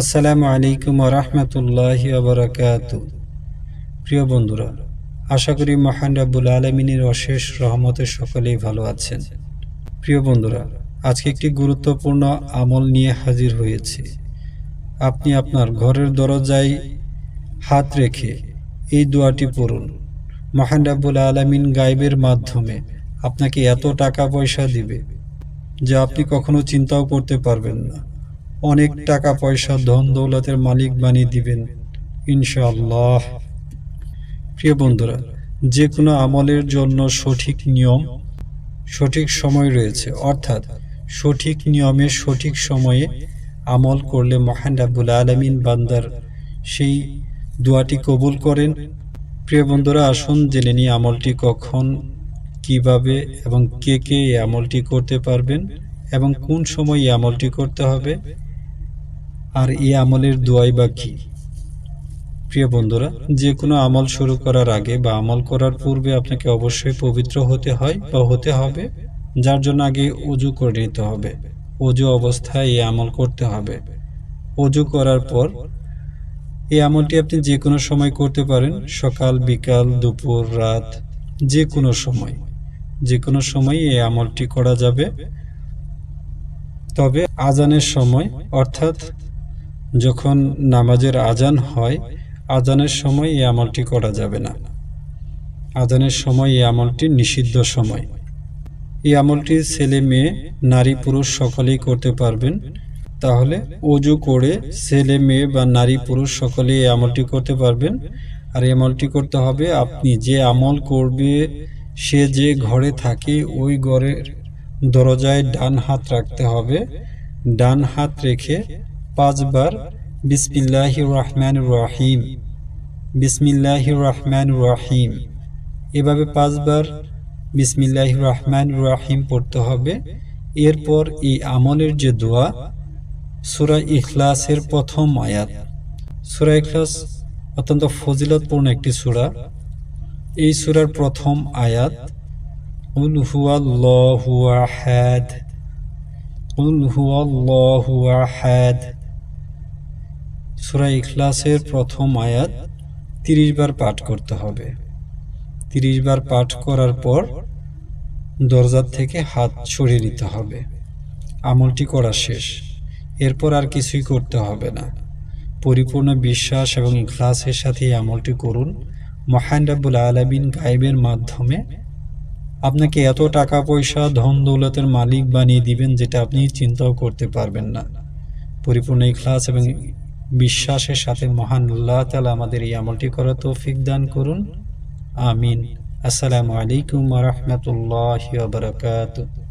আসসালামু আলাইকুম রহমতুল্লাহ আবরাকাত প্রিয় বন্ধুরা, আশা করি মহান রাব্বুল আলমিনের অশেষ রহমতে সকলেই ভালো আছেন। প্রিয় বন্ধুরা, আজকে একটি গুরুত্বপূর্ণ আমল নিয়ে হাজির হয়েছি। আপনি আপনার ঘরের দরজায় হাত রেখে এই দোয়াটি পড়ুন। মহান রাব্বুল আলমিন গাইবের মাধ্যমে আপনাকে এত টাকা পয়সা দিবে যা আপনি কখনো চিন্তাও করতে পারবেন না। অনেক টাকা পয়সা ধন দৌলতের মালিক বানিয়ে দিবেন, ইনশাআল্লাহ। প্রিয় বন্ধুরা যে কোনো আমলের জন্য সঠিক নিয়ম, সঠিক সময় রয়েছে। অর্থাৎ সঠিক নিয়মে সঠিক সময়ে আমল করলে মহান রাব্বুল আলমিন বান্দার সেই দোয়াটি কবুল করেন। প্রিয় বন্ধুরা, আসুন জেনে নিই আমলটি কখন, কীভাবে এবং কে কে এই আমলটি করতে পারবেন এবং কোন সময় এই আমলটি করতে হবে। আর এই আমলের দোয়াই বা কি? প্রিয় বন্ধুরা, যে কোনো আমল শুরু করার আগে বা আমল করার পূর্বে আপনাকে অবশ্যই পবিত্র হতে হয় বা হতে হবে, যার জন্য আগে অজু করে নিতে হবে। অজু অবস্থায় এই আমল করতে হবে। অজু করার পর এই আমলটি আপনি যে কোনো সময় করতে পারেন, সকাল, বিকাল, দুপুর, রাত, যে কোনো সময়। যে কোনো সময় এই আমলটি করা যাবে। তবে আজানের সময়, অর্থাৎ যখন নামাজের আজান হয়, আজানের সময় এই আমলটি করা যাবে না। আজানের সময় এই আমলটি নিষিদ্ধ সময়। এই আমলটি ছেলে, মেয়ে, নারী, পুরুষ সকলেই করতে পারবেন। তাহলে অজু করে ছেলে, মেয়ে বা নারী, পুরুষ সকলেই এই আমলটি করতে পারবেন। আর এই আমলটি করতে হবে আপনি যে আমল করবে, সে যে ঘরে থাকে, ওই ঘরের দরজায় ডান হাত রাখতে হবে। ডান হাত রেখে পাঁচবার বিসমিল্লাহ রহমান রহিম বিসমিল্লাহ রহমান রহিম এভাবে পাঁচবার বিসমিল্লাহ রহমান রহিম পড়তে হবে। এরপর এই আমলের যে দোয়া, সুরা ইখলাসের প্রথম আয়াত। সুরা ইখলাস অত্যন্ত ফজিলতপূর্ণ একটি সুরা। এই সুরার প্রথম আয়াত, উল হুয়াল্লাহু আহাদ। উল হুয়াল্লাহু আহাদ। সুরা ইখলাসের প্রথম আয়াত তিরিশ বার পাঠ করতে হবে। তিরিশ বার পাঠ করার পর দরজার থেকে হাত সরিয়ে নিতে হবে। আমলটি করা শেষ। এরপর আর কিছুই করতে হবে না। পরিপূর্ণ বিশ্বাস এবং ইখলাসের সাথে এই আমলটি করুন। মহান রাব্বুল আলমিন গাইবের মাধ্যমে আপনাকে এত টাকা, পয়সা, ধন, দৌলতের মালিক বানিয়ে দিবেন যেটা আপনি চিন্তাও করতে পারবেন না। পরিপূর্ণ ইখলাস এবং বিশ্বাসের সাথে মহান আল্লাহ তালা আমাদের এই আমলটি করার তৌফিক দান করুন। আমিন। আসসালামু আলাইকুম রহমতুল্লাহ বারকাত